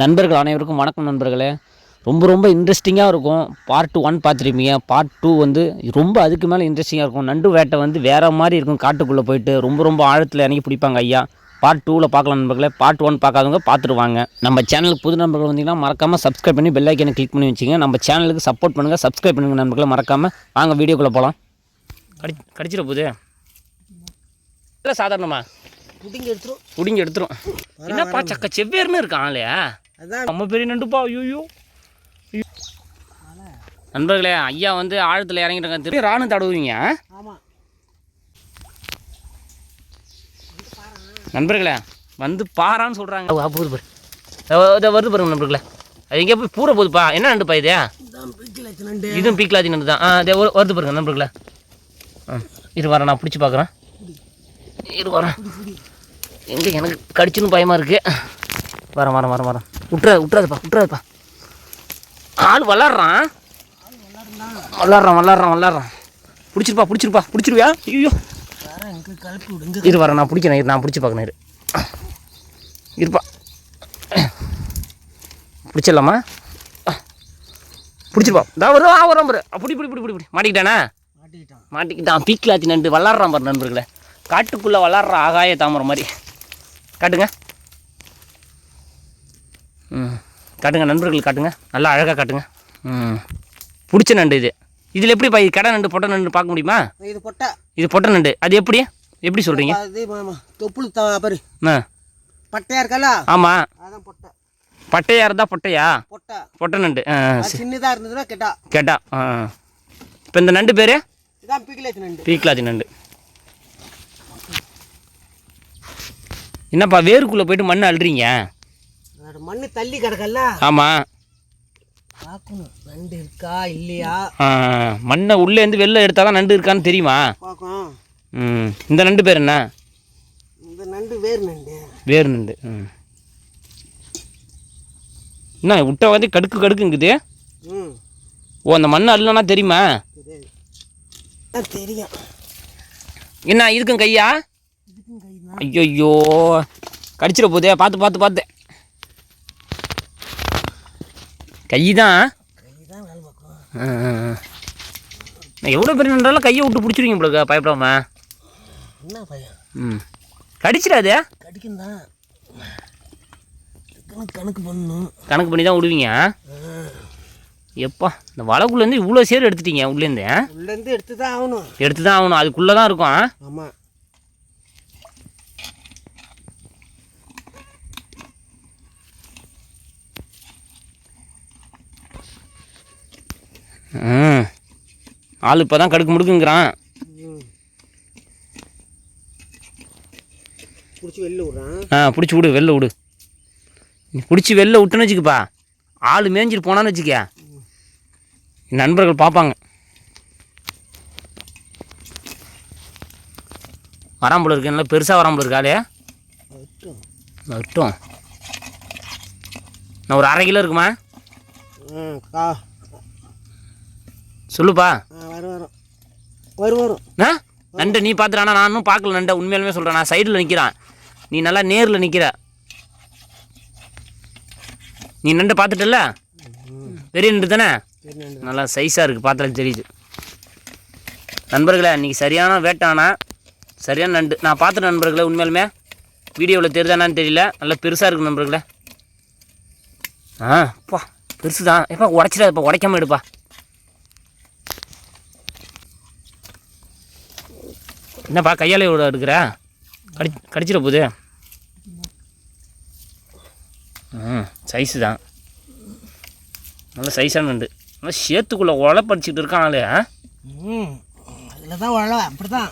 நண்பர்கள் அனைவருக்கும் வணக்கம் நண்பர்களே. ரொம்ப ரொம்ப இன்ட்ரெஸ்டிங்காக இருக்கும். பார்ட் ஒன் பார்த்துருப்பீங்க. பார்ட் டூ வந்து ரொம்ப அதுக்கு மேலே இன்ட்ரெஸ்டிங்காக இருக்கும். நண்டு வேட்டை வந்து வேறு மாதிரி இருக்கும். காட்டுக்குள்ளே போயிட்டு ரொம்ப ரொம்ப ஆழத்தில் இறங்கி பிடிப்பாங்க ஐயா. பார்ட் டூவில் பார்க்கலாம் நண்பர்களே. பார்ட் ஒன் பார்க்காதவங்க பார்த்துருவாங்க நம்ம சேனலுக்கு புது நண்பர்கள் வந்தீங்கன்னா மறக்காமல் சப்ஸ்கிரைப் பண்ணி பெல் ஐக்கனை கிளிக் பண்ணி வச்சுங்க. நம்ம சேனலுக்கு சப்போர்ட் பண்ணுங்கள் சப்ஸ்கிரைப் பண்ணுங்கள் நண்பர்களை. மறக்காமல் வாங்க வீடியோக்குள்ளே போகலாம் கடி கடிச்சிட போகுது. இல்லை சாதாரணமாக புடிங்க எடுத்துரும். பிடிங்கி எடுத்துரும். என்னப்பா சக்க? செவ்வேர்னு இருக்கான் ஆளையா அதான். நம்ம பெரிய நண்டுப்பா ஐயோ நண்பர்களே ஐயா வந்து ஆழத்தில் இறங்கிட்டு திருப்பி ராணு தடவுவீங்க நண்பர்களே வந்து பாறான்னு சொல்கிறாங்க போகுது பாரு. இதோ- இதோ வருது பாருங்க நண்பர்களே. அது எங்கேயா போய் பூர போகுதுப்பா என்ன நண்டுப்பா இது? இதுவும் பீக்லாதி நண்டு தான். ஆ இதோ வரு- வருது பாருங்க நண்பர்களே. ஆ இரு வரேன் நான் பிடிச்சி பார்க்குறேன். இரு வரேன் எங்கே எனக்கு கடிச்சுன்னு பயமாக இருக்கு. வரேன் வரேன் வரேன் வரேன் விட்றா விட்றாதுப்பா விட்றாதுப்பா ஆள் விளாட்றான் விளாட்றான் விளாட்றான் விளாட்றான் பிடிச்சிருப்பா பிடிச்சிருப்பா பிடிச்சிருவியா? ஐயோ. இரு வரேன் நான் பிடிக்கிறேன் இரு நான் பிடிச்சி பார்க்கணும் இரு. இருப்பா. பிடிச்சிடலாமா? பிடிச்சிருப்பா. இதா வரும் ஆ வரும் பாரு. அப்படி பிடி பிடி பிடி பிடி. மாட்டிக்கிட்டானா? மாட்டிக்கிட்டான். மாட்டிக்கிட்டான். ஆச்சு நண்டு. விளாட்றான் பாரு நண்பர்களே. காட்டுக்குள்ளே விளாட்ற ஆகாய தாமரை மாதிரி. காட்டுங்க. ம் காட்டுங்க நண்பர்கள் காட்டுங்க. நல்லா அழகாக காட்டுங்க. ம் பிடிச்ச நண்டு இது. இதில் எப்படி பா கடை நண்டு பொட்டை நண்டு பார்க்க முடியுமா? இது பொட்டை. இது பொட்டை நண்டு. அது எப்படி? எப்படி சொல்கிறீங்க தொப்புள் பாரு. ஆ. பட்டையா இருக்கல ஆமாம் அதான் பொட்டை. பட்டையா இருந்தால் பொட்டையா? பொட்டை. பொட்டை நண்டு. ஆ சின்னதாக இருந்ததுன்னா கெட்டா. கேட்டா. ஆ. இப்போ இந்த நண்டு பேர்? இதான் பிடிக்கல நண்டு. பீக்லாதி நண்டு. என்னப்பா வேருக்குள்ளே போயிட்டு மண் அள்ளுறீங்க? அதோட மண்ணு தள்ளி கிடக்கல ஆமாம் பார்க்கணும். நண்டு இருக்கா இல்லையா? மண்ணை உள்ளேருந்து வெளில எடுத்தால் தான் நண்டு இருக்கான்னு தெரியுமா? ம் இந்த நண்டு பேர் என்ன? இந்த நண்டு வேறு நண்டு. வேறு நண்டு ம். என்ன விட்ட வந்து கடுக்கு கடுக்குங்குது? ம். ஓ அந்த மண் அள்ளனா தெரியுமா? தெரியும். என்ன இதுக்கும் கையா? ஐயோ கடிச்சிட போதே பார்த்து பார்த்து பார்த்து. கை தான் பார்க்கணும் எவ்வளோ பெரிய நன்றாலும் கையை விட்டு பிடிச்சிருவீங்க உங்களுக்கு பயப்படாம. என்ன பையன்? ம். கடிச்சிடாதே. கடிக்கும் தான் கணக்கு கணக்கு பண்ணணும். கணக்கு பண்ணி தான் விடுவீங்க எப்பா இந்த வலைக்குள்ளேருந்து இவ்வளோ சேர் எடுத்துட்டீங்க உள்ளேருந்து உள்ளேருந்து எடுத்து தான் ஆகணும். எடுத்து தான் ஆகணும் அதுக்குள்ளே தான் இருக்கும் ஆமாம் ஆள் இப்போ தான் கடுக்கு முடுக்குங்கிறான். ம். பிடிச்சி வெளில விட்றான். ஆ பிடிச்சி விடு வெளில விடு. நீ பிடிச்சி வெளில விட்டுன்னு வச்சுக்கப்பா. ஆள் மேய்ஞ்சிட்டு போனான்னு வச்சுக்க என் நண்பர்கள் பார்ப்பாங்க. வராம்புல இருக்கு நல்லா பெருசாக வராம்புல இருக்காளே விட்டும் வரட்டும். நான் ஒரு அரை கிலோ இருக்குமா? சொல்லுப்பா. வரும் வரும். வரும் வரும். நண்டை நீ பார்த்துறானா நான் இன்னும் பார்க்கல நண்டை. உண்மையாலுமே சொல்கிறேன் நான் சைடில் நிற்கிறான் நீ நல்லா நேரில் நிற்கிற நீ நண்டை பார்த்துட்டல பெரிய நண்டு தானே? நல்லா சைஸாக இருக்குது பார்த்தாலும் தெரியுது. நண்பர்களே இன்றைக்கி சரியான வேட்டானா சரியான நண்டு. நான் பார்த்துட்டேன் நண்பர்களே உண்மையாலுமே. வீடியோவில் தெரியுதானான்னு தெரியல. நல்லா பெருசாக இருக்கு நண்பர்களே. ஆ பா பெருசு தான் எப்பா உடச்சிடாதப்பா. உடைக்காம எடுப்பா. என்னப்பா கையாலே விட எடுக்கிற? கடி கடிச்சிட போகுது. ம் சைஸு தான். நல்ல சைஸான நண்டு. நல்லா சேத்துக்குள்ளே உழப்படிச்சிட்டு இருக்கான் ஆளு அதில் தான் வாழ அப்படி தான்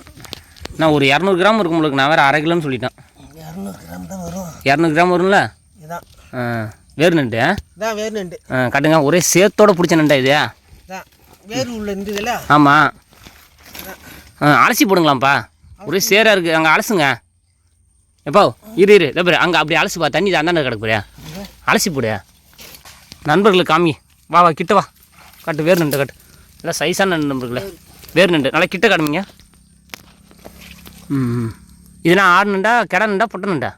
நான் ஒரு இரநூறு கிராம் இருக்கும் உங்களுக்கு. நான் வேறு அரை கிலோன்னு சொல்லிட்டேன். இரநூறு கிராம் தான் வரும். இரநூறு கிராம் வரும்ல? இதான். ஆ, வேறு நண்டு? இதான் வேறு நண்டு. ஆ, காட்டுங்க. ஒரே சேத்தோட பிடிச்ச நண்டா இது வேறு உள்ள இருந்ததுல ஆமாம் அலசி போடுங்களாம்ப்பா. ஒரே சேராக இருக்குது அங்கே அலசுங்க. எப்போ இரு இரு. பாரு அங்கே அப்படி அலசுப்பா. தண்ணி அந்தாண்ட கிடக்கு பாரு. அலசி போடு. நண்பர்களுக்கு காமி. வா வா கிட்ட வா. காட்டு வேறு நண்டு காட்டு. நல்லா சைஸான நண்பர்களே. வேறு நண்டு நல்லா கிட்ட காட்டுங்க ம். இதுனா ஆடு நண்டா கெடா நண்டா பொட்டை நண்டா?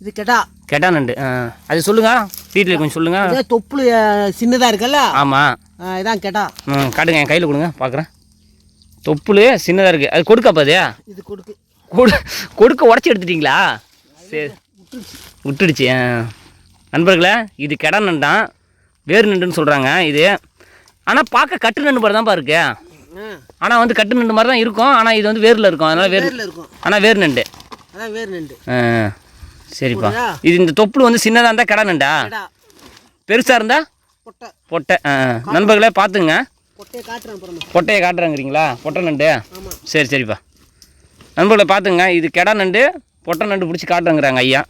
இது கெட்டா கெடா நண்டு. ஆ. அது சொல்லுங்கள் டீட்டெயில் கொஞ்சம் சொல்லுங்கள் தொப்புள் சின்னதாக இருக்குல்ல? ஆமாம் இதான் கேட்டா ம் காட்டுங்க. என் கையில் கொடுங்க. பார்க்குறேன் தொப்புள் சின்னதாக இருக்குது அது கொடுக்காப்பா அது? இது கொடுக்கு. கொடு கொடுக்க உடச்சி எடுத்துட்டிங்களா? சரி. விட்டுடுச்சு ஆ. நண்பர்களே இது கெடா நண்டான் வேறு நண்டுன்னு சொல்கிறாங்க இது. ஆனால் பார்க்க கட்டு நண்டு மாதிரி தான்ப்பா இருக்கு. ஆனால் வந்து கட்டு நண்டு மாதிரி தான் இருக்கும். ஆனால் இது வந்து வேரில் இருக்கும். அதனால் வேர் வேரில் இருக்கும். ஆனால் வேர் நண்டு. அதான் வேர் நண்டு. ஆ சரிப்பா? இது இந்த தொப்புள் வந்து சின்னதாக இருந்தால் கெடா நண்டா? பெருசாக இருந்தால் பொட்டை. பொட்டை ஆ நண்பர்களே பார்த்துங்க பொட்டையை காட்டுறாங்கிறீங்களா? பொட்டை நண்டு? சரி சரிப்பா. நண்பர்களை பார்த்துங்க இது கெடா நண்டு. பொட்டை நண்டு பிடிச்சி காட்டுறேங்கிறாங்க ஐயா.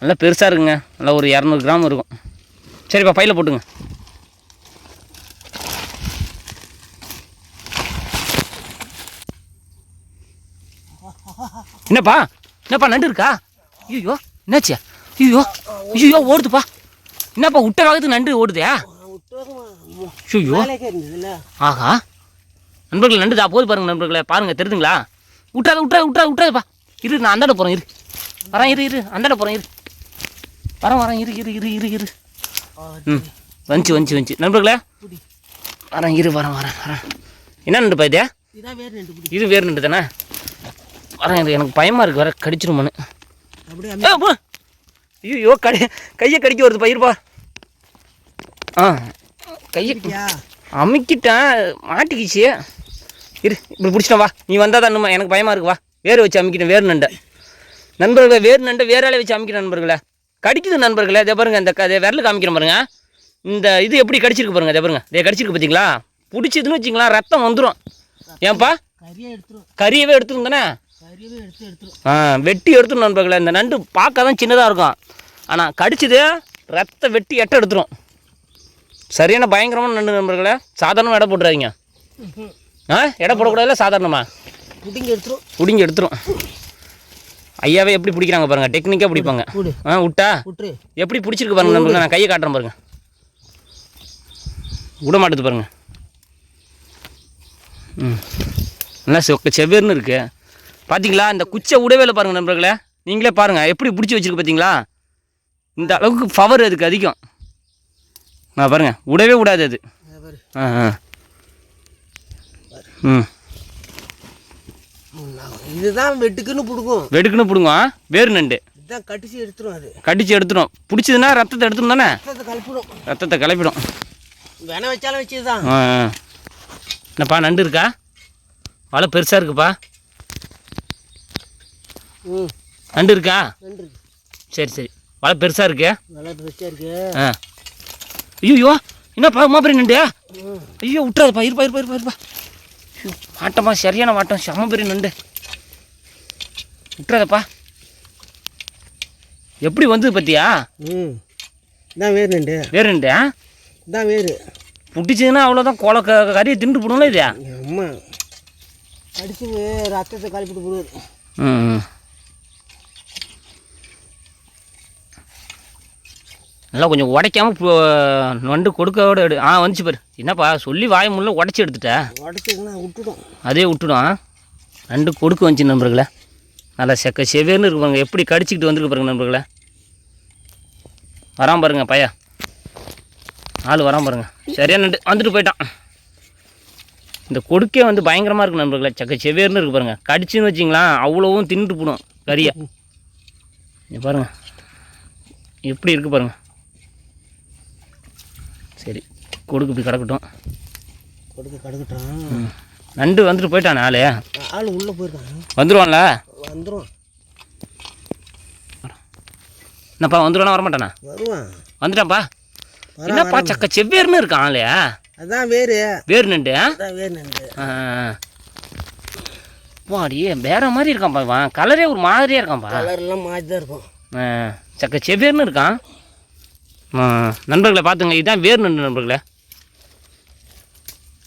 நல்லா பெருசாக இருக்குங்க. நல்லா ஒரு இரநூறு கிராம் இருக்கும். சரிப்பா பையில் போட்டுங்க. என்னப்பா? என்னப்பா நண்டு இருக்கா? ஐயோ என்னாச்சு? ஐயோ ஐயோ ஓடுதுப்பா. என்னப்பா விட்ட வேகத்துக்கு நண்டு ஓடுதே? ஐயோ ஆஹா. நண்பர்கள் நண்டு தா போது பாருங்க நண்பர்களே பாருங்க தெரியுதுங்களா விட்றாத விட்றாத விட்றாத விட்றாதப்பா இரு நான் அந்தாண்ட போகிறேன் இரு. வரேன் இரு இரு. அந்தாண்ட போகிறேன் இரு. வரேன் வரேன் இரு இரு இரு இரு இரு. ம். வந்துச்சு வந்துச்சு வந்துச்சு நண்பர்களே? வரேன் இரு வரேன் வரேன் வரேன். என்ன நண்டுப்பா இது? இது வேறு நண்டு தானே? வரேன் இரு எனக்கு பயமாக இருக்குது வர கடிச்சிருமான்னு. ஐயோ கடி கையை கடிக்க வருது பயிருப்பா ஆ. கையை அமுக்கிட்டேன். மாட்டிக்கிச்சு. இரு இப்படி பிடிச்சிட்டேன் வா. நீ வந்தால் தானுமா எனக்கு பயமாக இருக்கு வா. வேறு வச்சு அமுக்கிட்டேன் வேறு நண்டை. நண்பர்களே வேறு நண்டை வேறாலே வச்சு அமுக்கிறேன் நண்பர்களே. கடிக்குது நண்பர்களே. இதே பாருங்க இந்த க- இதே விரல் காமிக்கிறேன் பாருங்க. இந்த இது எப்படி கடிச்சிருக்கு பாருங்க இதே பாருங்க. இதே கடிச்சிருக்கு பார்த்தீங்களா பிடிச்சதுன்னு வச்சிங்களா ரத்தம் வந்துடும் ஏன்பா? கறியை எடுத்துரும். கறியவே எடுத்துரும் தானே? ஆ வெட்டி எடுத்துரும் நண்பர்களே. இந்த நண்டு பார்க்க தான் சின்னதாக இருக்கும். ஆனால் கடிச்சது ரத்த வெட்டி எட்ட எடுத்துரும். சரியான பயங்கரமான நண்டு நண்பர்களே சாதாரணமாக எடை போட்டுறாதீங்க. ஆ எடை போடக்கூடாதுல சாதாரணமா? புடிங்க எடுத்துரும். பிடிங்கி எடுத்துரும். ஐயாவே எப்படி பிடிக்கிறாங்க பாருங்க டெக்னிக்காக பிடிப்பாங்க. ஆ விட்டா எப்படி பிடிச்சிருக்கு பாருங்க நண்பர்களே நான் கையை காட்டுறேன் பாருங்க. விட மாட்டுது பாருங்க. ம். நல்லா செவ செவ்வேர்னு இருக்கு. பார்த்தீங்களா இந்த குச்சை விடவே இல்லை பாருங்க நண்பர்களே. நீங்களே பாருங்க எப்படி பிடிச்சி வச்சிருக்கு பார்த்தீங்களா இந்த அளவுக்கு பவர் அதுக்கு அதிகம். நான் பாருங்க. விடவே விடாது அது. ஆ ஆ. ம். இதுதான் வெட்டுக்குன்னு பிடுக்கும் வெடுக்குன்னு பிடுங்க வேறு நண்டு. இதுதான் கடிச்சு எடுத்துரும் அது. கடிச்சு எடுத்துடும் பிடிச்சதுன்னா ரத்தத்தை எடுத்துடும் தானே? ரத்தத்தை கலப்பிடும். ரத்தத்தை கிளப்பிடும் வேணா வச்சாலும் வச்சதுதான். ஆ ஆ. என்னப்பா நண்டு இருக்கா? வலை பெருசாக இருக்குப்பா. ம். நண்டு இருக்கா? நன்றி சரி சரி. வலை பெருசாக இருக்கு? நல்லா பெருசாக இருக்கு. ஆ. ஐயோ என்னப்பா மாப்பிரி நண்டு ம் ஐயோ விட்டுறாதுப்பா இருப்பா இருப்பா இருப்பா இருப்பா. வாட்டமா சரியான வாட்டம் செம பெரிய நண்டு. விட்டுறாதப்பா எப்படி வந்தது பத்தியா ம் இதான் வேர் நண்டு. வேறு நண்டு ஆ? இதான் வேர். புட்டிச்சதுன்னா அவ்வளோதான் கோல க கறியை திண்டு போடுங்களா இது? அம்மா கடிச்சு ரத்தத்தை கலப்பிட்டு போடுவார். ம். நல்லா கொஞ்சம் உடைக்காம பு- நண்டு கொடுக்கோட எடு. ஆ வந்துச்சு பாரு. என்னப்பா சொல்லி வாய முள்ள உடச்சி எடுத்துட்ட. உடச்சிங்கன்னா விட்டுடும் அதே விட்டுடும் நண்டு கொடுக்க வந்துச்சு நண்பர்களே. நல்லா செக்க செவேர்னு இருக்கு பாருங்க. எப்படி கடிச்சிக்கிட்டு வந்துருக்கு பாருங்க நண்பர்களே. வரான் பாருங்க பையா. ஆள் வரான் பாருங்க. சரியா நண்டு? வந்துட்டு போயிட்டான். இந்த கொடுக்கே வந்து பயங்கரமாக இருக்கு நண்பர்களே. சக்க செவேர்னு இருக்கு பாருங்க. கடிச்சுன்னு வச்சிங்களா அவ்வளோவும் தின்னுட்டு போடும் கறியை. இங்க பாருங்க. எப்படி இருக்கு பாருங்க. சரி கொடுக்கு இப்படி கிடக்கட்டும். கொடுக்க கடுக்கட்டான் ம். நண்டு வந்துட்டு போயிட்டானே ஆளே. ஆள் உள்ளே போயிருக்கான் வந்துடுவான்ல வந்துடும் என்னப்பா வந்துடுவானா வரமாட்டானா? வருவான். வந்துட்டான்ப்பா என்னப்பா சக்க செவ்வேர்னு இருக்கான் ஆளே? அதான் வேறு. வேர் நண்டு? அதான் வேர் நண்டு. வாடி வேற மாதிரி இருக்கான்ப்பா இவன். கலரே ஒரு மாதிரியா இருக்கான்ப்பா. கலர்லாம் மாறி தான் இருக்கும். சக்க செவ்வேர்னு இருக்கான் நண்பர்களே பார்த்துங்க. இதுதான் வேர் நண்டு நண்பர்களே.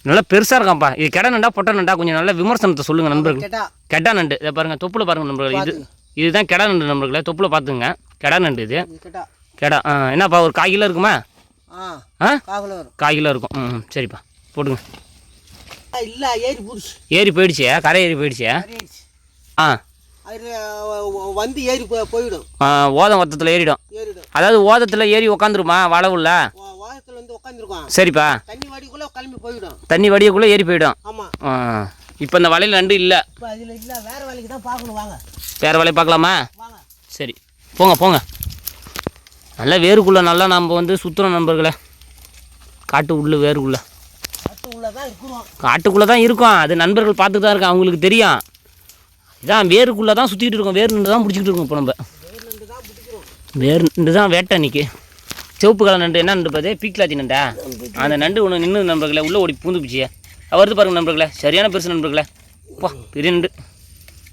நல்லா பெருசாக இருக்கான்ப்பா. இது கெடை நண்டா பொட்டை நண்டா கொஞ்சம் நல்ல விமர்சனத்தை சொல்லுங்கள் நண்பர்கள். கேட்டா கெடா நண்டு. இதை பாருங்கள் தொப்புல பாருங்கள் நண்பர்களே. இது இதுதான் கெடா நண்டு நண்பர்களே. தொப்புல பார்த்துங்க. கெடா நண்டு இது. கெடா. ஆ என்னப்பா ஒரு கால் கிலோ இருக்குமா? ஆ ஆ? காகல வரும். கால் கிலோ இருக்கும். ம் சரிப்பா. போடுங்க இல்லை ஏறி புடிச்சு ஏறி போயிடுச்சே கரை ஏறி போயிடுச்சே ஆ. வந்து ஏறி போயிடும். ஓதம் ஒத்தத்தில் ஏறிடும். ஏறிடும். அதாவது ஓதத்தில் ஏறி உக்காந்துருமா வலை உள்ள வாரத்தில் வந்து உட்காந்துருக்கோம் சரிப்பா. தண்ணி வாடிக்குள்ளே கிளம்பி போயிடும். தண்ணி வடியக்குள்ளே ஏறி போயிடும். ஆமாம் இப்போ இந்த வலையில் நண்டு இல்லை. இப்போ அதில் இல்லை வேறு வேலைக்கு தான் பார்க்கணும் வாங்க. வேறு வலையை பார்க்கலாமா வாங்க. சரி. போங்க போங்க. நல்லா வேருக்குள்ளே நல்லா நம்ம வந்து சுற்றுறோம் நண்பர்களே. காட்டு உள்ள வேருக்குள்ளே. காட்டுக்குள்ளே தான் இருக்கும். அது நண்பர்கள் பார்த்து தான் இருக்காங்க. அவங்களுக்கு தெரியும். இதான் வேருக்குள்ளே தான் சுற்றிக்கிட்டு இருக்கோம். வேர் நின்று தான் பிடிச்சிக்கிட்டு இருக்கோம் இப்போ நம்ம. வேர் நண்டு தான் வேட்டை அன்னைக்கு சிவப்பு கலர் நண்டு என்ன நண்டு பார்த்து பீக்லாத்தி நண்டா? அந்த நண்டு ஒன்று நின்று நண்பர்களே உள்ளே ஓடி பூந்து பிடிச்சியே வருது பாருங்க நண்பர்களே சரியான பெருசு நண்பர்களே. பா பெரிய நண்டு.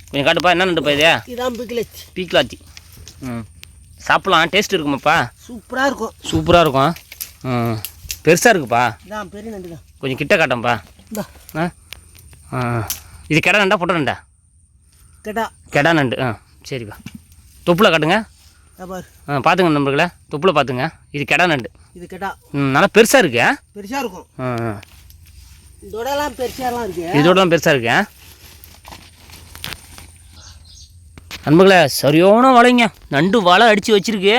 கொஞ்சம் காட்டுப்பா என்ன நண்டுப்பா இது? பீக்லாத்தி ம். சாப்பிட்லாம் டேஸ்ட் இருக்குமாப்பா சூப்பராக இருக்கும். சூப்பராக இருக்கும். ம் பெருசாக இருக்குப்பா? பெரிய நண்டு தான் கொஞ்சம் கிட்ட ஆ ஆ. இது கெடா நண்டா பொட்டை நண்டா? கேட்டா கெடா நண்டு. ஆ சரிப்பா தொப்புல காட்டுங்க. ஆ பார்த்துங்க நண்பர்களே. தொப்புல பார்த்துங்க இது கெடா நண்டு. இது கேட்டா ம் நல்லா பெருசாக இருக்கு? பெருசாக இருக்கும். ஆ. இதோடலாம் பெருசாலாம் இருக்கு. இதோடலாம் பெருசாக இருக்கு? நண்பர்களே சரியான வலைங்க. நண்டு வலை அடித்து வச்சிருக்கு.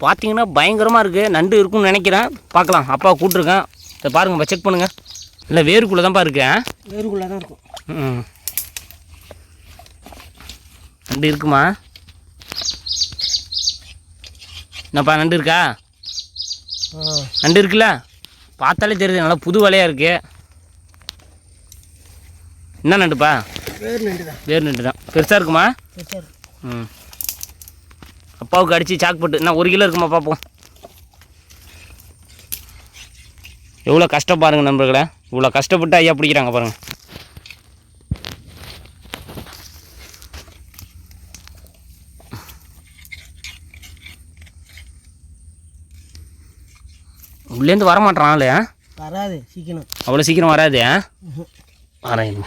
பார்த்தீங்கன்னா பயங்கரமாக இருக்குது நண்டு இருக்கும்னு நினைக்கிறேன். பார்க்கலாம் அப்பா கூப்பிட்ருக்கேன் இதை பாருங்கப்பா செக் பண்ணுங்கள் இல்லை வேருக்குள்ளே தான்ப்பா இருக்கேன் தான் இருக்கும் ம். நண்டு இருக்குமா? என்னப்பா நண்டு இருக்கா? நண்டு இருக்குல்ல? பார்த்தாலே தெரியுது நல்லா புது வலையாக இருக்கு. என்ன நண்டுப்பா? வேறு நண்டு தான் வேறு நண்டு தான் பெருசாக இருக்குமா ம். அப்பாவுக்கு அடித்து சாக்கு போட்டு என்ன ஒரு கிலோ இருக்குமா பார்ப்போம். எவ்வளோ கஷ்டம் பாருங்க நண்பர்களே. இவ்வளோ கஷ்டப்பட்டு ஐயா பிடிக்கிறாங்க பாருங்க. உள்ளேருந்து வர மாட்டான் ஆளு? வராது சீக்கிரம். அவ்வளோ சீக்கிரம் வராது? வரேன்.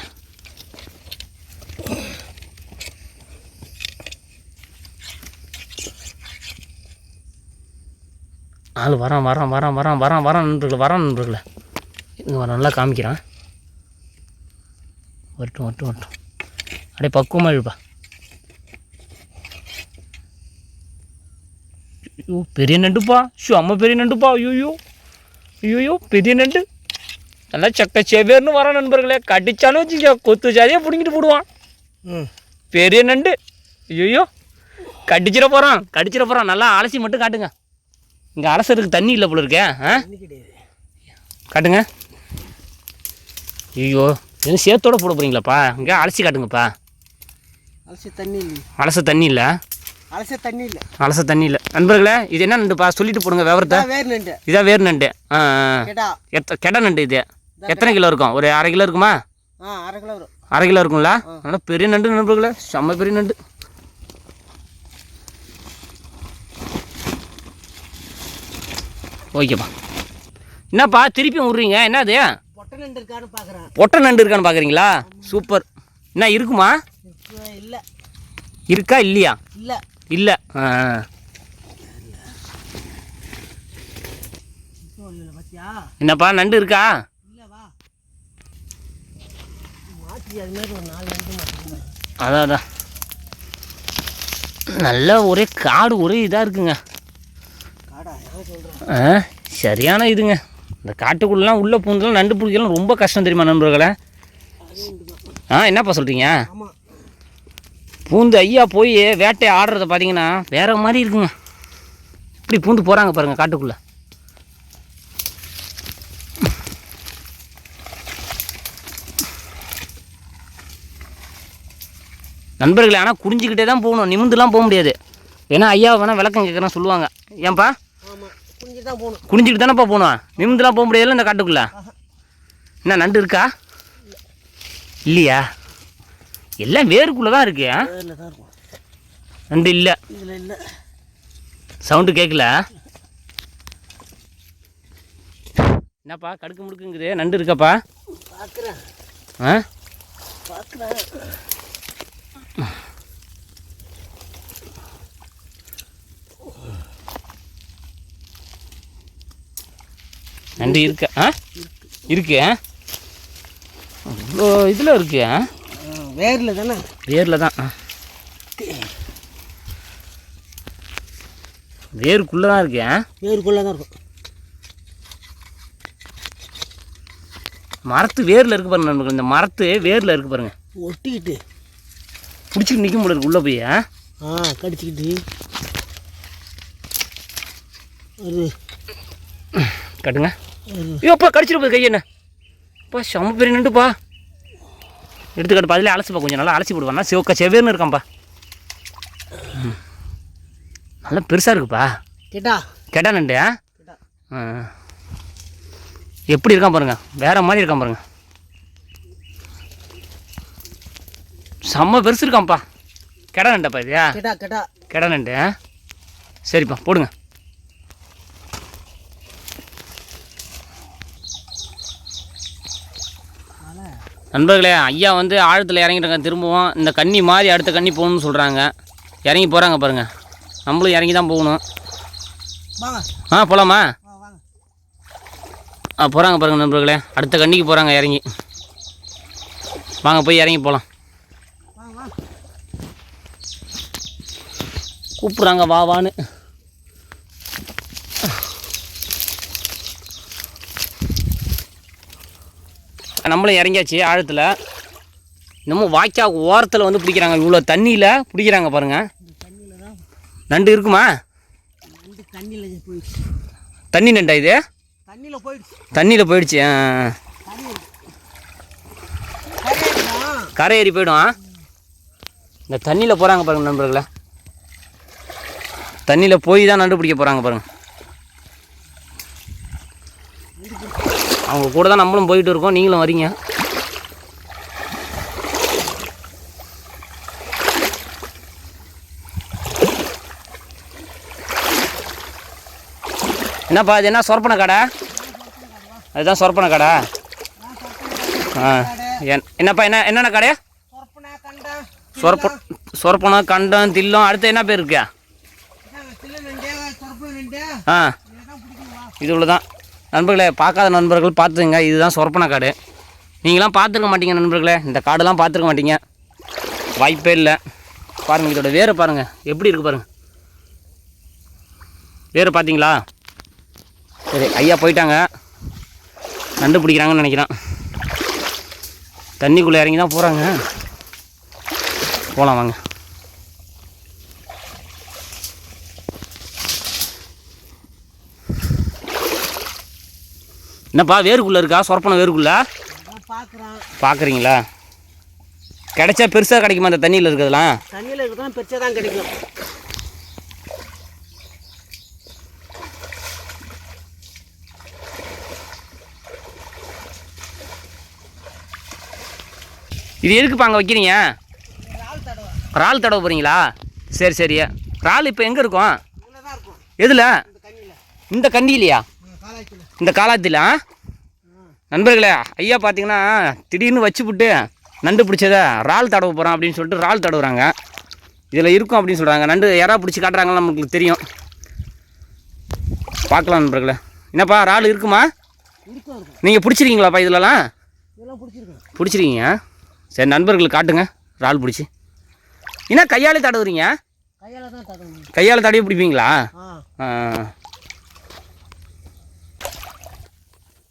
ஆள் வரான் வரான் வரான் வரான் வரான் வரான் நண்பர்களே வரான் நண்பர்களே. இங்கே நல்லா காமிக்கிறான். வரட்டும் வரட்டும் வரட்டும். அப்படியே பக்குவமாக இழுப்பா ஐயோ பெரிய நண்டுப்பா. ஷோ அம்மா பெரிய நண்டுப்பா. ஐயோ. ஐயோ பெரிய நண்டு. நல்லா சக்க செவேர்னு வரான் நண்பர்களே. கடிச்சாலும் வச்சுக்க கொத்து ஜாதியாக பிடிங்கிட்டு போடுவான். ம். பெரிய நண்டு. ஐயோ கடிச்சிட போகிறான் கடிச்சிட போகிறான் நல்லா அலசி மட்டும் காட்டுங்க. இங்கே அலசறதுக்கு தண்ணி இல்லை போல இருக்கே ஆ? காட்டுங்க. ஐயோ எதுவும் சேர்த்தோட போட போகிறீங்களாப்பா இங்கே அலசி காட்டுங்கப்பா. அலசி தண்ணி இல்லை அலச தண்ணி இல்லை? அலச தண்ணி இல்லை. அலச தண்ணி இல்லை. நண்பர்களே இது என்ன நண்டுப்பா சொல்லிட்டு போடுங்க விவரத்தை. வேறு நண்டு. இதான் வேறு நண்டு. எத்த கெடை நண்டு இது. எத்தனை கிலோ இருக்கும்? ஒரு அரை கிலோ இருக்குமா? அரை கிலோ வரும். அரை கிலோ இருக்குங்களா நல்லா பெரிய நண்டு நண்பர்களே. செம்ம பெரிய நண்டு. ஓகேப்பா. என்னப்பா திருப்பி விட்றீங்க? என்னது? பொட்டை நண்டு இருக்கான்னு பார்க்குறேன் பொட்டை நண்டு இருக்கான்னு பார்க்குறீங்களா சூப்பர். என்ன இருக்குமா? இல்லை. இருக்கா இல்லையா? இல்லை. இல்லை. என்னப்பா நண்டு இருக்கா? அதான் அதான். நல்ல ஒரே காடு ஒரே இதாக இருக்குங்க. ஆ சரியான இதுங்க. இந்த காட்டுக்குள்ளலாம் உள்ளே பூந்தெல்லாம் நண்டு பிடிக்கலாம் ரொம்ப கஷ்டம் தெரியுமா நண்பர்களே? ஆ என்னப்பா சொல்கிறீங்க பூந்து ஐயா போய் வேட்டையை ஆடுறத பார்த்தீங்கன்னா வேற மாதிரி இருக்குங்க. இப்படி பூந்து போகிறாங்க பாருங்க காட்டுக்குள்ளே. நண்பர்களே ஆனால் குடிஞ்சிக்கிட்டே தான் போகணும். நிமிந்துலாம் போக முடியாது. ஏன்னா ஐயா வேணால் விளக்கம் கேட்குறேன் சொல்லுவாங்க. ஏன்பா? குனிஞ்சிட்டு தானேப்பா போகணும். நிமிந்துலாம் போக முடியாதுல்ல இந்த காட்டுக்குள்ளே? என்ன நண்டு இருக்கா? இல்லையா? எல்லாம் வேருக்குள்ளே தான் இருக்கு நண்டு இல்லை. சவுண்டு கேட்கல என்னப்பா கடுக்கு முடுக்குங்குது நண்டு இருக்காப்பா? பார்க்குறேன் ஆ? பார்க்குறேன் நண்டு இருக்கா? ஆ? இருக்கு. இவ்வளோ இதில் இருக்கு ஆ? வேர்ல தானே? வேரில் தான். வேருக்குள்ளே தான் இருக்கு வேருக்குள்ள தான் இருக்கும். மரத்து வேரில் இருக்கு பாருங்க நண்பர்கள் இந்த மரத்து வேரில் இருக்கு பாருங்க. ஒட்டிக்கிட்டு. பிடிச்சிட்டு நிற்க முடியாது உள்ளே போய் ஆ? கடிச்சிக்கிட்டு. ஒரு கட்டுங்க. ஐயோப்பா கடிச்சிட்டு போகுது கை அப்பா செம்ம பெரிய நண்டுப்பா. எடுத்துக்காட்டு அதிலே அலசிப்பா கொஞ்சம் நல்லா அலசி போடுவாண்ணா சிவக்க செவேர்னு இருக்கான்ப்பா. நல்லா பெருசாக இருக்குப்பா. கேட்டா? கெட்டா நண்டு. எப்படி இருக்கான் பாருங்க வேற மாதிரி இருக்கான் பாருங்க. செம்ம பெருசு இருக்கான்ப்பா கெடா நண்டப்பா இது கெடா நண்டு? சரிப்பா போடுங்க. நண்பர்களே ஐயா வந்து ஆழத்தில் இறங்கிட்டாங்க திரும்பவும். இந்த கன்னி மாதிரி அடுத்த கன்னி போகணும்னு சொல்கிறாங்க இறங்கி போகிறாங்க பாருங்க. நம்மளும் இறங்கி தான் போகணும். ஆ போகலாமா ஆ போகிறாங்க பாருங்க நண்பர்களே. அடுத்த கண்ணிக்கு போகிறாங்க இறங்கி. வாங்க போய் இறங்கி போகலாம் கூப்பிட்றாங்க வா வான்னு. நம்மளும் இறங்கியாச்சு ஆழத்தில். இன்னமும் வாய்க்கா ஓரத்தில் வந்து பிடிக்கிறாங்க. இவ்வளோ தண்ணியில் பிடிக்கிறாங்க பாருங்க. தண்ணியில் தான் நண்டு இருக்குமா தண்ணியில் போயிடுச்சு. தண்ணி நண்டா இது? தண்ணியில் போயிடுச்சு. தண்ணியில் போயிடுச்சு? கரை ஏறி போயிடும்? இந்த தண்ணியில் போகிறாங்க பாருங்க நண்பர்களே. தண்ணியில் போய் தான் நண்டு பிடிக்க போகிறாங்க பாருங்க. அவங்க கூட தான் நம்மளும் போயிட்டு இருக்கோம். நீங்களும் வரீங்க. என்னப்பா இது? என்ன சொரப்பன கடை? அதுதான் சொரப்பன கடை. ஆ என் என்னப்பா என்ன என்னென்ன கடை? சொரப்ப சொரப்பனம் கண்டம் தில்லம் அடுத்து என்ன பேர் இருக்கா? சில்ல நண்டு சொரப்பு நண்டு ஆ. இது உள்ள தான் நண்பர்களே பார்க்காத நண்பர்கள் பார்த்துங்க இதுதான் சொரப்பன காடு. நீங்களாம் பார்த்துருக்க மாட்டீங்க நண்பர்களே. இந்த காடெல்லாம் பார்த்துருக்க மாட்டீங்க. வாய்ப்பே இல்லை. பாருங்கள் இதோட வேறு பாருங்கள் எப்படி இருக்குது பாருங்கள் வேறு பார்த்தீங்களா? சரி ஐயா போயிட்டாங்க. நண்டு பிடிக்கிறாங்கன்னு நினைக்கிறேன். தண்ணிக்குள்ளே இறங்கி தான் போகிறாங்க போகலாம் வாங்க. என்னப்பா வேருக்குள்ளே இருக்கா? சொரப்பன வேருக்குள்ளே? பார்க்குறீங்களா கிடைச்சா பெருசாக கிடைக்குமா அந்த தண்ணியில் இருக்கிறதுலாம் தண்ணியில் இருக்கிறதான் பெருசாக தான் கிடைக்கும். இது எதுக்குப்பா அங்கே வைக்கிறீங்க? இறால் தடவை போகிறீங்களா சரி சரி. இறால் இப்போ எங்கே இருக்கும்? எதில்? இந்த தண்ணியில். இந்த காலாத்தில் நண்பர்களே ஐயா பார்த்தீங்கன்னா திடீர்னு வச்சுப்புட்டு நண்டு பிடிச்சத இறால் தடவை போகிறோம் அப்படின்னு சொல்லிட்டு இறால் தடவுறாங்க. இதில் இருக்கும் அப்படின்னு சொல்கிறாங்க நண்டு யாரா பிடிச்சி காட்டுறாங்களா நமக்கு தெரியும். பார்க்கலாம் நண்பர்களே. என்னப்பா இறால் இருக்குமா? நீங்கள் பிடிச்சிருக்கீங்களாப்பா இதிலலாம்? பிடிச்சிருக்கீங்க. சரி நண்பர்களுக்கு காட்டுங்க. இறால் பிடிச்சி. என்ன கையாலே தடவுறீங்க? கையால் தான் தடவணும் கையால் தடவி பிடிப்பீங்களா? ஆ.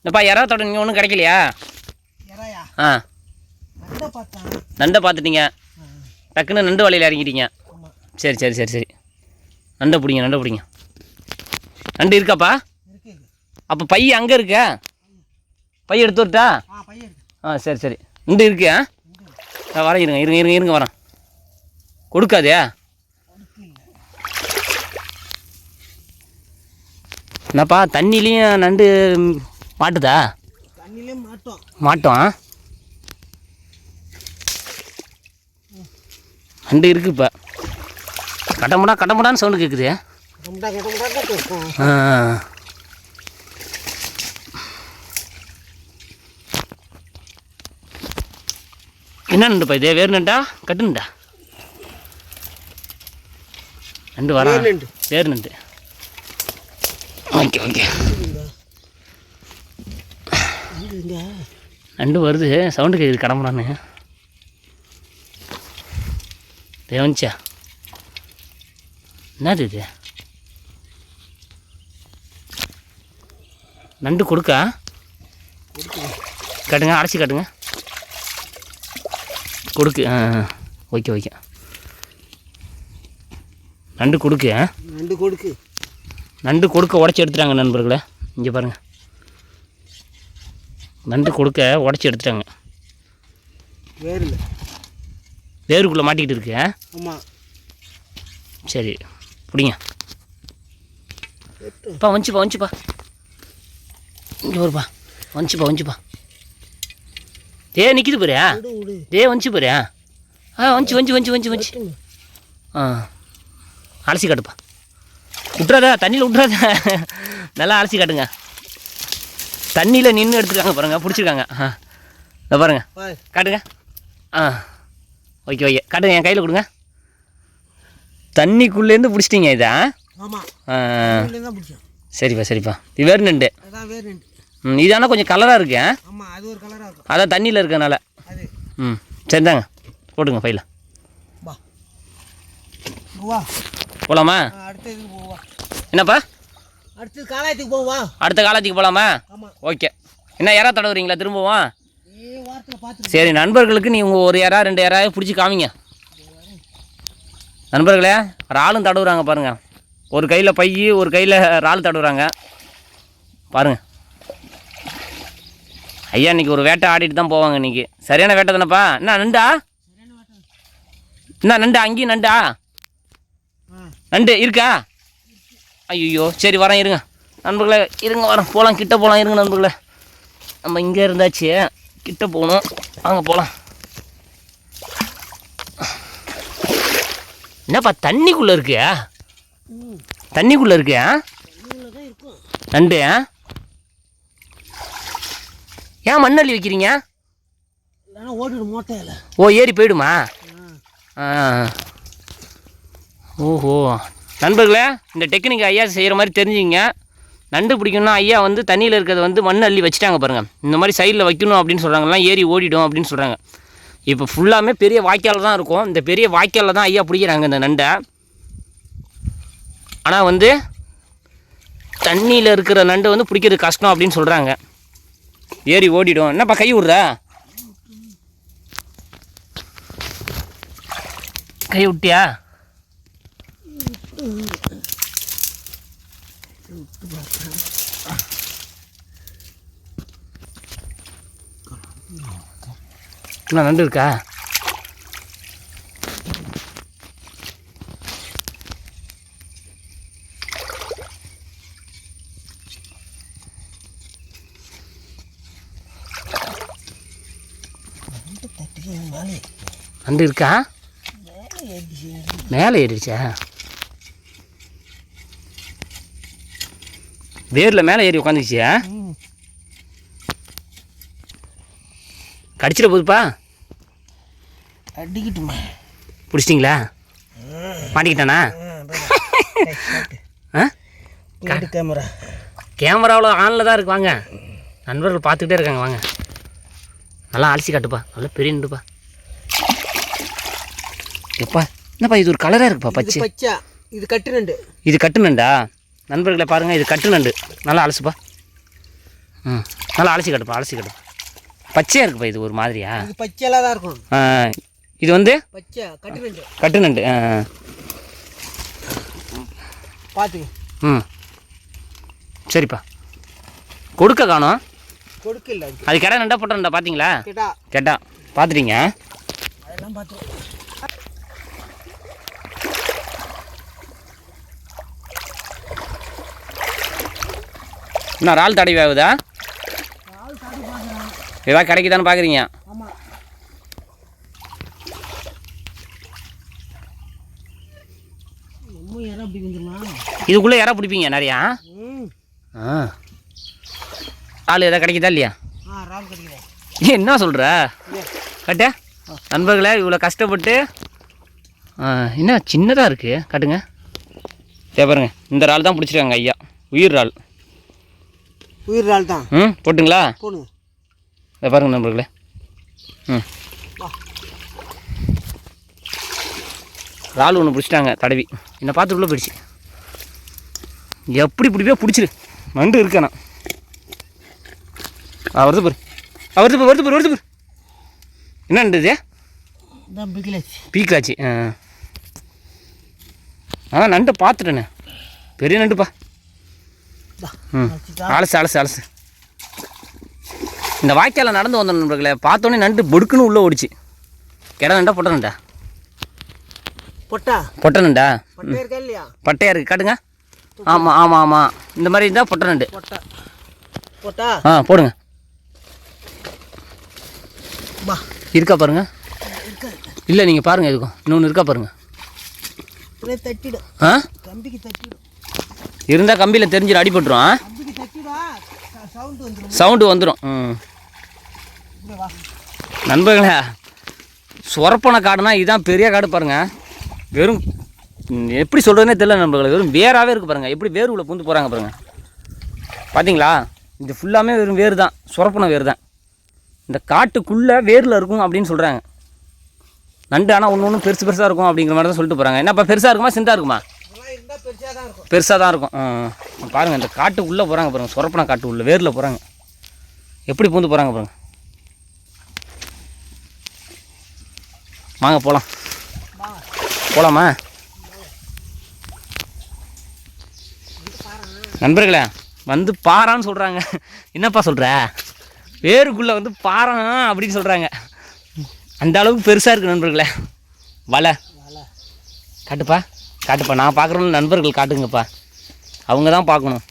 என்னப்பா யாராவது தடவை ஒன்றும் கிடைக்கலையா? ஆ. நண்டை பார்த்துட்டீங்க. டக்குன்னு நண்டு வலையில் இறங்கிட்டீங்க. சரி சரி சரி சரி. நண்டை பிடிங்க நண்டை பிடிங்க. நண்டு இருக்காப்பா. அப்போ பை அங்கே இருக்க? பை எடுத்து வரட்டா? ஆ சரி சரி. நண்டு இருக்கு? ஆ வரேன் இருங்க இருங்க இருங்க இருங்க வரேன். கொடுக்காதே என்னப்பா தண்ணிலையும் நண்டு மாட்டுதா? மாட்டோம். மாட்டோம் நண்டு இருக்கு இப்போ. கடமுடா கடமுடான்னு சவுண்டு கேட்குது என்ன நண்டுப்பா இது? வேறு நண்டா? கட்டு நண்டா? நண்டு வரா. வேறு நண்டு. Okay okay. ரெண்டும் வருது. சவுண்டு கேட்குது கடம்புடான்னு தேவன்ச்சா என்னது இது? நண்டு கொடுக்கா? கட்டுங்க அடைச்சி கட்டுங்க. கொடுக்கு ஓகே ஓகே நண்டு கொடுக்கு நண்டு கொடுக்கு. நண்டு கொடுக்க உடச்சி எடுத்துட்டாங்க நண்பர்களே. இங்கே பாருங்கள் நண்டு கொடுக்க உடச்சி எடுத்துட்டாங்க. வேறில்ல வேருக்குள்ளே மாட்டிக்கிட்டு இருக்கு? ஆமாம் சரி பிடிங்க. பா வந்துச்சுப்பா வந்துச்சுப்பா இங்கே வருப்பா வந்துச்சுப்பா வந்துச்சுப்பா டே நிற்கிது விடு டே வந்துச்சு பாரு. ஆ வந்துச்சு வந்துச்சு வந்துச்சு வந்துச்சு வந்துச்சு. ஆ. அலசி காட்டுப்பா. விட்றாதா தண்ணியில் விட்றாத நல்லா அலசி காட்டுங்க. தண்ணியில் நின்று எடுத்துருக்காங்க பாருங்க பிடிச்சிருக்காங்க. ஆ இதை பாருங்க. பாரு காட்டுங்க. ஆ ஓகே ஓகே. காட்டுங்க என் கையில் கொடுங்க. தண்ணிக்குள்ளேருந்து பிடிச்சிட்டிங்க இதா சரிப்பா சரிப்பா. இது வேறு நண்டு. ம் இது ஆனால் கொஞ்சம் கலராக இருக்கு அதான் தண்ணியில் இருக்கனால. ம் சரிதாங்க போட்டுங்க ஃபைல வா. வா போகலாமா ஆ, அடுத்த காலாயத்துக்கு போவா அடுத்த காலத்துக்கு போகலாமா ஓகே. என்ன யாரா தடவுறீங்களா? திரும்பவும்? சரி நண்பர்களுக்கு நீ உங்கள் ஒரு யாரா ரெண்டு யாராவது பிடிச்சி காமிங்க. நண்பர்களே இறாலும் தடவுறாங்க பாருங்க. ஒரு கையில் பை ஒரு கையில் இறால் தடவுறாங்க. பாருங்க. ஐயா இன்னைக்கு ஒரு வேட்டை ஆடிட்டு தான் போவாங்க இன்னைக்கு. சரியான வேட்டை தானேப்பா? என்ன நண்டா? என்ன நண்டா? அங்கேயும் நண்டா? நண்டு இருக்கா? ஐயோ சரி வரேன் இருங்க. நண்பர்களே இருங்க வரேன். போகலாம் கிட்ட போகலாம் இருங்க நண்பர்களே. நம்ம இங்கே இருந்தாச்சு. கிட்ட போகணும். வாங்க போகலாம் என்னப்பா தண்ணிக்குள்ளே இருக்கு தண்ணிக்குள்ளே இருக்கு நண்டு ஏன் மண்ணள்ளி வைக்கிறீங்க? ஓ ஏறி போயிடுமா? ஓஹோ. நண்பர்களே இந்த டெக்னிக் ஐயா செய்கிற மாதிரி தெரிஞ்சுங்க நண்டு பிடிக்கணும்னா ஐயா வந்து தண்ணியில் இருக்கிறத வந்து மண் அள்ளி வச்சுட்டாங்க பாருங்கள் இந்த மாதிரி சைடில் வைக்கணும் அப்படின்னு சொல்கிறாங்கலாம் ஏறி ஓடிடும் அப்படின்னு சொல்கிறாங்க. இப்போ ஃபுல்லாமே பெரிய வாய்க்கால் தான் இருக்கும். இந்த பெரிய வாய்க்காலில் தான் ஐயா பிடிக்கிறாங்க இந்த நண்டை. ஆனால் வந்து தண்ணியில் இருக்கிற நண்டு வந்து பிடிக்கிறது கஷ்டம் அப்படின்னு சொல்கிறாங்க. ஏறி ஓடிடும். என்னப்பா கை விட்ற? கை விட்டியா? என்ன நண்டு இருக்கா? நண்டு இருக்கா? மேலே ஏறிடுச்சா? வேரில் மேலே ஏறி உட்காந்துச்சியா ம் கடிச்சிட போகுதுப்பா அடிக்கட்டுமா. பிடிச்சிட்டிங்களா? மாட்டிக்கிட்டானா? ஆ? வீட்டு கேமரா. கேமராவில் ஆனில் தான் இருக்கு வாங்க. நண்பர்கள் பார்த்துக்கிட்டே இருக்காங்க வாங்க. நல்லா அலசி காட்டுப்பா நல்லா பெரிய நண்டுப்பா எப்பா என்னப்பா இது ஒரு கலராக இருக்குப்பா பச்சை. பச்சை. இது கட்டு நண்டு. இது கட்டு நண்டா? நண்பர்களை பாருங்கள் இது கட்டு நண்டு. நல்லா அலசுப்பா. ம் நல்லா அலசி காட்டுப்பா அலசி காட்டுப்பா. பச்சையாக இருக்குப்பா இது ஒரு மாதிரியா? பச்சையெல்லாம் தான் இருக்கும் ஆ, இது வந்து? பச்சை கட்டு நண்டு. கட்டு நண்டு ஆ. பார்த்துங்க ம். சரிப்பா. கொடுக்க காணோம். கொடுக்க இல்லை அது கடை நண்டா போட்ட நண்டா பார்த்தீங்களா கேட்டா கேட்டா பார்த்துட்டீங்க அதெல்லாம் பார்த்து இன்னும் இறால் தடவி ஆகுதா ஏதாவது கிடைக்குதான்னு பார்க்குறீங்க இதுக்குள்ளே இறா பிடிப்பீங்க நிறையா? ஆ. ஆள் எதாவது கிடைக்குதா இல்லையா? என்ன சொல்கிற கட்ட. நண்பர்களே இவ்வளோ கஷ்டப்பட்டு. ஆ, என்ன சின்னதாக இருக்குது காட்டுங்க. சரி பாருங்க. இந்த இறால் தான் பிடிச்சிருக்காங்க ஐயா. உயிர் இறால் உயிர் ரால் தான் ம் போட்டுங்களா? போடுங்க. இதை பாருங்க நண்பர்களே. ம். இறால் ஒன்று பிடிச்சிட்டாங்க தடவி. என்னை பார்த்து உள்ளே போயிடுச்சு. எப்படி பிடிப்பே பிடிச்சிரு. நண்டு இருக்கேண்ணா ஆ வருது பாரு. ஆ வருது பாரு வருது பாரு வருது பாரு. என்ன இது? இதான் பிகிலாச்சு. பீக்காச்சு ஆ. அதான் நண்டை பார்த்துட்டேண்ணே பெரிய நண்டுப்பா. அலசு அலசு அலசு. இந்த வாய்க்கால நடந்து வந்த நண்பர்களே பார்த்தோன்னே நண்டு பொடுக்குன்னு உள்ளே ஓடிச்சு. கிட நண்டா பொட்டை நண்டா? பொட்டா? பொட்டை நண்டா? பட்டையா இருக்குது காட்டுங்க. ஆமாம் ஆமாம் ஆமாம் இந்த மாதிரி இருந்தால் பொட்டை நண்டு. பொட்டா. ஆ போடுங்க. இருக்கா பாருங்க. இல்லை நீங்கள் பாருங்கள் எதுக்கும் இன்னொன்று இருக்கா பாருங்க. அப்படியே தட்டிடும். ஆ? கம்பிக்கு தட்டிடும். இருந்தால் கம்பியில் தெரிஞ்சிடும் அடிபட்டுரும் சவுண்டு வந்துடும் ம். நண்பர்களே சொரப்பன காடுனா இதுதான் பெரிய காடு பாருங்கள் வெறும் எப்படி சொல்கிறதுனே தெரியல நண்பர்களே வெறும் வேராகவே இருக்குது பாருங்கள் எப்படி வேர் உள்ள பூந்து போகிறாங்க பாருங்கள் பார்த்தீங்களா இது ஃபுல்லாமே வெறும் வேர் தான் சொரப்பன வேர் தான். இந்த காட்டுக்குள்ளே வேரில் இருக்கும் அப்படின்னு சொல்கிறாங்க நண்டு ஆனால் ஒன்று ஒன்று பெருசு பெருசாக இருக்கும் அப்படிங்கிற மாதிரி தான் சொல்லிட்டு போகிறாங்க என்னப்பா பெருசாக இருக்குமா சிந்தாக இருக்குமா? பெருசாக தான் இருக்கும். பெருசாக தான் இருக்கும். ம். பாருங்க இந்த காட்டுக்குள்ளே போகிறாங்க பாருங்க. சொரப்பன காட்டு உள்ள வேரில் போகிறாங்க எப்படி பூந்து போகிறாங்க பாருங்க. வாங்க போகலாம் போகலாமா நண்பர்களே வந்து பாறான்னு சொல்கிறாங்க என்னப்பா சொல்கிற வேருக்குள்ளே வந்து பாறான் அப்படின்னு சொல்கிறாங்க அந்த அளவுக்கு பெருசாக இருக்குது நண்பர்களே. வலை. காட்டுப்பா. காட்டுப்பா. நான் பார்க்குறோம் நண்பர்கள் காட்டுங்கப்பா. அவங்க தான் பார்க்கணும்.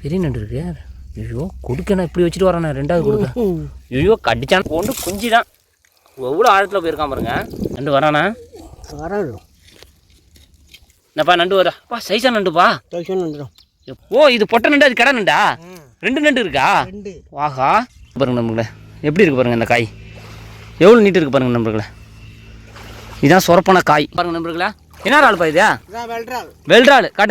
பெரிய நண்டு இருக்கு. ஐயோ கொடுக்கணும் இப்படி வச்சுட்டு வரானே. ரெண்டாவது கொடுக்க. ஐயோ கடிச்சான். கொண்டு குஞ்சு தான் எவ்வளோ ஆழத்தில் போயிருக்கான் பாருங்க. நண்டு வரானா? வரும் என்னப்பா நண்டு வரா? பா சைஸா நண்டுப்பா. தௌசண்ட் வந்துடும் ஓ இது பொட்டை நண்டு அது கடை நண்டா? ரெண்டு நண்டு இருக்கா? ரெண்டு. வாஹா பாருங்க நண்பர்களே எப்படி இருக்கு பாருங்க இந்த காய்? எவ்வளோ நீட்டு இருக்கு பாருங்க நண்பர்களே. இதான் சொரப்பான காய். பாருங்க நண்பர்களே. என்ன ஆள்ப்பா இது? வெல்றாள். காட்டு